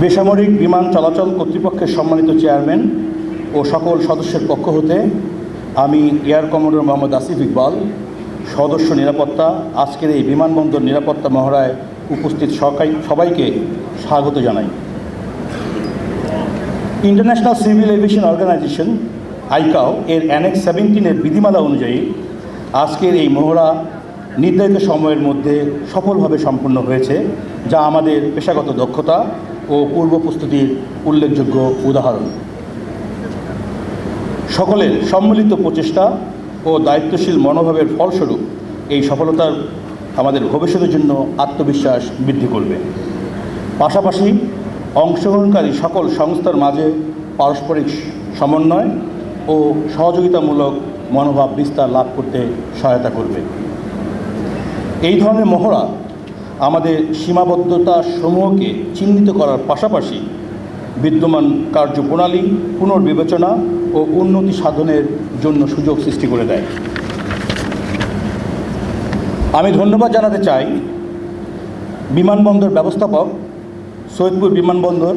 বেসামরিক বিমান চলাচল কর্তৃপক্ষের সম্মানিত চেয়ারম্যান ও সকল সদস্যের পক্ষ হতে আমি এয়ার কমোডোর মোহাম্মদ আসিফ ইকবাল, সদস্য নিরাপত্তা, আজকের এই বিমানবন্দর নিরাপত্তা মহড়ায় উপস্থিত সবাইকে স্বাগত জানাই। International civil aviation organisation, ICAO, এর অ্যানেক্স সেভেন্টিনের বিধিমালা অনুযায়ী আজকের এই মহড়া নির্ধারিত সময়ের মধ্যে সফলভাবে সম্পন্ন হয়েছে, যা আমাদের পেশাগত দক্ষতা ও পূর্ব প্রস্তুতির উল্লেখযোগ্য উদাহরণ। সকলের সম্মিলিত প্রচেষ্টা ও দায়িত্বশীল মনোভাবের ফলস্বরূপ এই সফলতার আমাদের ভবিষ্যতের জন্য আত্মবিশ্বাস বৃদ্ধি করবে। পাশাপাশি অংশগ্রহণকারী সকল সংস্থার মাঝে পারস্পরিক সমন্বয় ও সহযোগিতামূলক মনোভাব বিস্তার লাভ করতে সহায়তা করবে। এই ধরনের মহড়া আমাদের সীমাবদ্ধতা সমূহকে চিহ্নিত করার পাশাপাশি বিদ্যমান কার্যপ্রণালী, পুনর্বিবেচনা ও উন্নতি সাধনের জন্য সুযোগ সৃষ্টি করে দেয়। আমি ধন্যবাদ জানাতে চাই বিমানবন্দর ব্যবস্থাপক, সৈয়দপুর বিমানবন্দর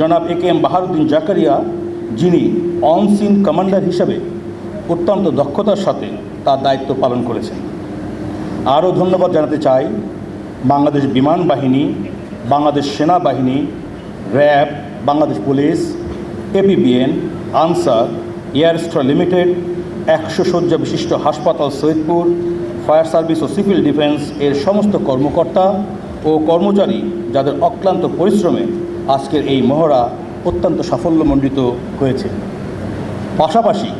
জনাব A K M Baharuddin Zakaria, যিনি অনসিন কমান্ডার হিসাবে অত্যন্ত দক্ষতার সাথে তার দায়িত্ব পালন করেছেন। আরও ধন্যবাদ জানাতে চাই বাংলাদেশ বিমান বাহিনী, বাংলাদেশ সেনাবাহিনী, RAB, Bangladesh police, APBN, Ansar, এয়ারস্ট্রা limited, একশো শয্যা বিশিষ্ট হাসপাতাল সৈয়দপুর, ফায়ার সার্ভিস ও সিভিল ডিফেন্স এর সমস্ত কর্মকর্তা ও কর্মচারী যাদের অক্লান্ত পরিশ্রমে আজকের এই মহড়া অত্যন্ত সাফল্যমণ্ডিত হয়েছে। পাশাপাশি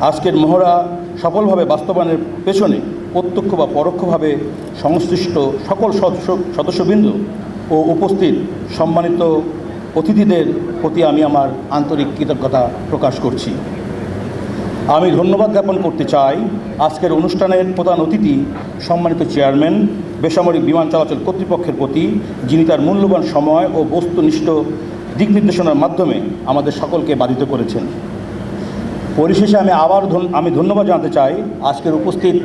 আজকের মহড়া সফলভাবে বাস্তবায়নের পেছনে প্রত্যক্ষ বা পরোক্ষভাবে সংশ্লিষ্ট সকল সদস্য, সদস্যবৃন্দ ও উপস্থিত সম্মানিত অতিথিদের প্রতি আমি আমার আন্তরিক কৃতজ্ঞতা প্রকাশ করছি। আমি ধন্যবাদ জ্ঞাপন করতে চাই আজকের অনুষ্ঠানের প্রধান অতিথি, সম্মানিত চেয়ারম্যান, বেসামরিক বিমান চলাচল কর্তৃপক্ষের প্রতি, যিনি তার মূল্যবান সময় ও বস্তুনিষ্ঠ দিক নির্দেশনার মাধ্যমে আমাদের সকলকে বাধিত করেছেন। পরিশেষে আমি আবার আমি ধন্যবাদ জানাতে চাই আজকের উপস্থিত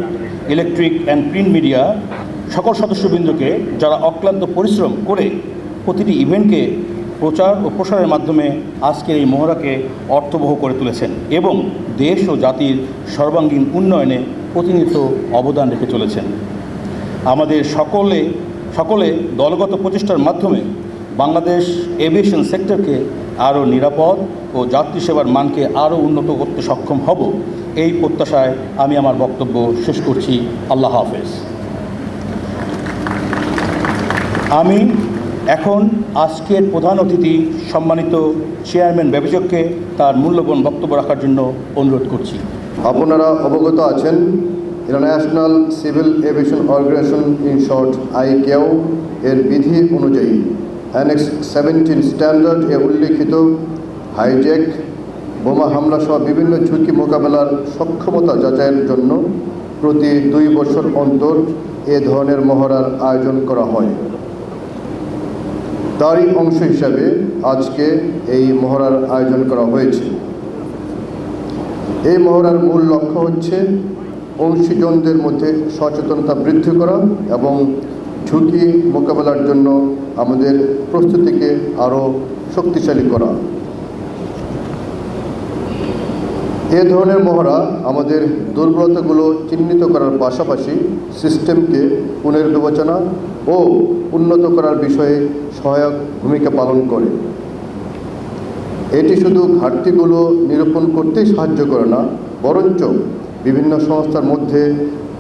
ইলেকট্রিক অ্যান্ড প্রিন্ট মিডিয়া সকল সদস্যবৃন্দকে যারা অক্লান্ত পরিশ্রম করে প্রতিটি ইভেন্টকে প্রচার ও প্রসারের মাধ্যমে আজকের এই মহড়াকে অর্থবহ করে তুলেছেন এবং দেশ ও জাতির সর্বাঙ্গীন উন্নয়নে প্রতিনিয়ত অবদান রেখে চলেছেন। আমাদের সকলে সকলে দলগত প্রচেষ্টার মাধ্যমে বাংলাদেশ এভিয়েশন সেক্টরকে আরও নিরাপদ ও যাত্রী সেবার মানকে আরও উন্নত করতে সক্ষম হব, এই প্রত্যাশায় আমি আমার বক্তব্য শেষ করছি। আল্লাহ হাফেজ। আমি এখন আজকের প্রধান অতিথি সম্মানিত চেয়ারম্যান ব্যবচককে তার মূল্যবান বক্তব্য রাখার জন্য অনুরোধ করছি। আপনারা অবগত আছেন, international civil aviation organisation, in short, ICAO, এর বিধি অনুযায়ী অ্যানেক্স সেভেন্টিন স্ট্যান্ডার্ড এ উল্লিখিত হাইজ্যাক বোমা হামলা সহ বিভিন্ন ঝুঁকি মোকাবেলার সক্ষমতা যাচাইয়ের জন্য প্রতি দুই বছর অন্তর এ ধরনের মহড়ার আয়োজন করা হয়। তারই অংশ হিসাবে আজকে এই মহড়ার আয়োজন করা হয়েছে। এই মহড়ার মূল লক্ষ্য হচ্ছে অংশীজনদের মধ্যে সচেতনতা বৃদ্ধি করা এবং ঝুঁকি মোকাবেলার জন্য আমাদের প্রস্তুতিকে আরও শক্তিশালী করা। এ ধরনের মহড়া আমাদের দুর্বলতাগুলো চিহ্নিত করার পাশাপাশি সিস্টেমকে পুনর্বিবেচনা ও উন্নত করার বিষয়ে সহায়ক ভূমিকা পালন করে। এটি শুধু ঘাটতিগুলো নিরূপণ করতেই সাহায্য করে না, বরঞ্চ বিভিন্ন সংস্থার মধ্যে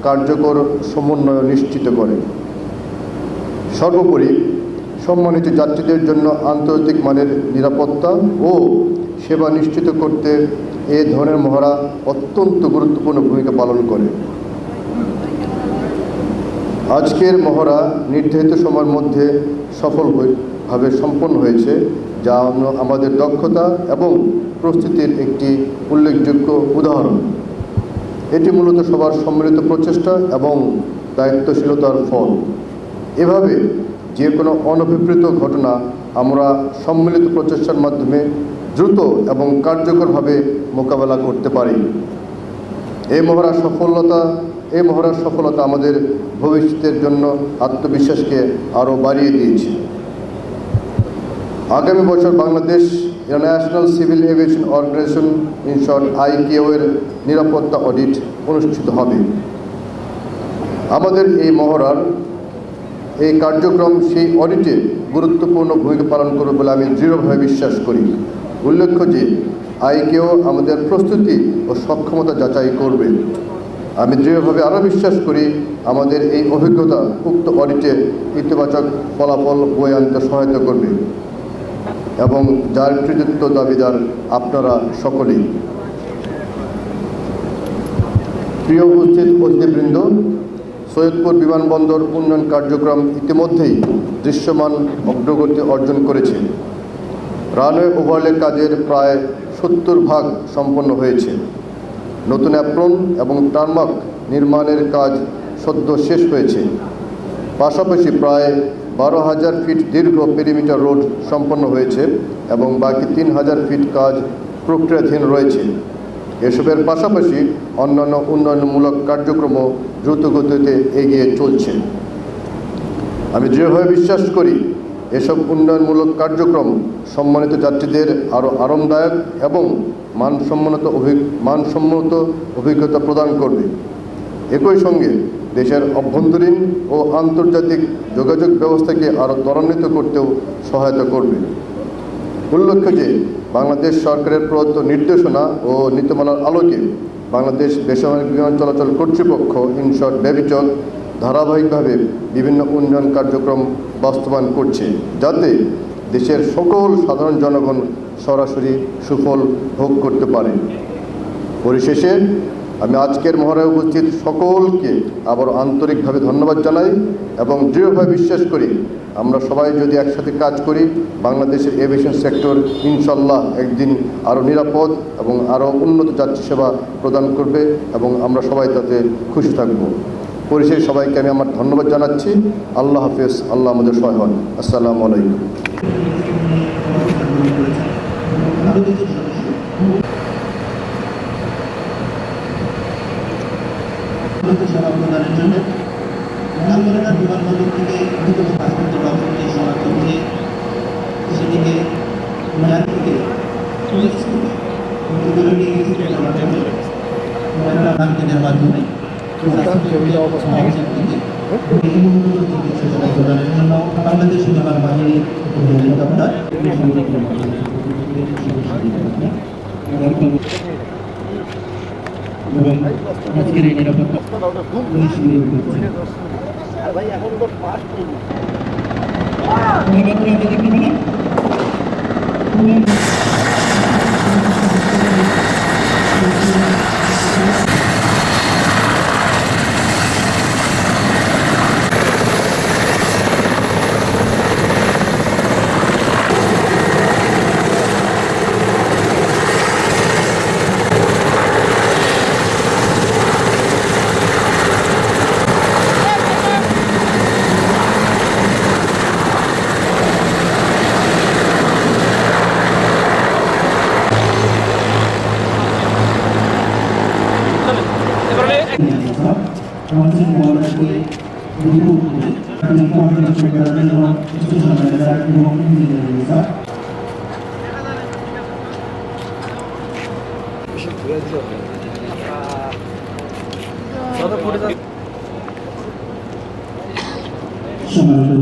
কার্যকর সমন্বয় নিশ্চিত করে। সর্বোপরি সম্মানিত যাত্রীদের জন্য আন্তর্জাতিক মানের নিরাপত্তা ও সেবা নিশ্চিত করতে এ ধরনের মহড়া অত্যন্ত গুরুত্বপূর্ণ ভূমিকা পালন করে। আজকের মহড়া নির্ধারিত সময়ের মধ্যে সফল হয়ে- সম্পন্ন হয়েছে, যা আমাদের দক্ষতা এবং প্রস্তুতির একটি উল্লেখযোগ্য উদাহরণ। এটি মূলত সবার সম্মিলিত প্রচেষ্টা এবং দায়িত্বশীলতার ফল। এভাবে যে কোনো অনভিপ্রেত ঘটনা আমরা সম্মিলিত প্রচেষ্টার মাধ্যমে দ্রুত এবং কার্যকরভাবে মোকাবেলা করতে পারি। এই মহড়ার সফলতা, এই মহড়ার সফলতা আমাদের ভবিষ্যতের জন্য আত্মবিশ্বাসকে আরও বাড়িয়ে দিয়েছে। আগামী বছর Bangladesh international civil aviation organisation, in short এর নিরাপত্তা অডিট অনুষ্ঠিত হবে। আমাদের এই মহড়ার এই কার্যক্রম সেই অডিটে গুরুত্বপূর্ণ ভূমিকা পালন করবে বলে আমি দৃঢ়ভাবে বিশ্বাস করি। উল্লেখ্য যে, আইকেও আমাদের প্রস্তুতি ও সক্ষমতা যাচাই করবে। আমি দৃঢ়ভাবে আরও বিশ্বাস করি, আমাদের এই অভিজ্ঞতা উক্ত অডিটে ইতিবাচক ফলাফল বয়ে আনতে সহায়তা করবে। এবং যার কৃতিত্ব দাবিদার আপনারা সকলেই। প্রিয় উপস্থিত অতিথিবৃন্দ সৈয়দপুর বিমানবন্দর উন্নয়ন কার্যক্রম ইতিমধ্যেই দৃশ্যমান অগ্রগতি অর্জন করেছে। রানওয়ে ওভারলে কাজের প্রায় সত্তর ভাগ সম্পন্ন হয়েছে। নতুন অ্যাপ্রন এবং টার্মাক নির্মাণের কাজ সদ্য শেষ হয়েছে। পাশাপাশি প্রায় বারো হাজার ফিট দীর্ঘ পেরিমিটার রোড সম্পন্ন হয়েছে এবং বাকি তিন হাজার ফিট কাজ প্রক্রিয়াধীন রয়েছে। এসবের পাশাপাশি অন্যান্য উন্নয়নমূলক কার্যক্রমও দ্রুত গতিতে এগিয়ে চলছে। আমি দৃঢ়ভাবে বিশ্বাস করি, এসব উন্নয়নমূলক কার্যক্রম সম্মানিত যাত্রীদের আরও আরামদায়ক এবং মানসম্মত অভি মানসম্মত অভিজ্ঞতা প্রদান করবে। একই সঙ্গে দেশের অভ্যন্তরীণ ও আন্তর্জাতিক যোগাযোগ ব্যবস্থাকে আরও ত্বরান্বিত করতেও সহায়তা করবে। উল্লেখ্য যে বাংলাদেশ সরকারের প্রদত্ত নির্দেশনা ও নীতিমালার আলোকে বাংলাদেশ বেসামরিক বিমান চলাচল কর্তৃপক্ষ ইনশর্ট বেবিচল ধারাবাহিকভাবে বিভিন্ন উন্নয়ন কার্যক্রম বাস্তবায়ন করছে, যাতে দেশের সকল সাধারণ জনগণ সরাসরি সুফল ভোগ করতে পারে। পরিশেষে, আমি আজকের মহড়ায় উপস্থিত সকলকে আবার আন্তরিকভাবে ধন্যবাদ জানাই এবং দৃঢ়ভাবে বিশ্বাস করি আমরা সবাই যদি একসাথে কাজ করি, বাংলাদেশের এভিয়েশন সেক্টর ইনশাল্লাহ একদিন আরও নিরাপদ এবং আরও উন্নত যাত্রী সেবা প্রদান করবে এবং আমরা সবাই তাতে খুশি থাকব। পরিশেষে সবাইকে আমি আমার ধন্যবাদ জানাচ্ছি। আল্লাহ হাফেজ, আল্লাহ আমাদের সহায় হন। আসসালামু আলাইকুম। সেবা প্রদানের জন্য বিমানবন্দর থেকে ব্যাংকের মাধ্যমে বাংলাদেশ বিমান বাহিনী হেলিকপ্টার এবং আজকের এই নিরাপত্তা নিশ্চিত করছে আমাদের মহারাষ্ট্রে এবং সম্মানিত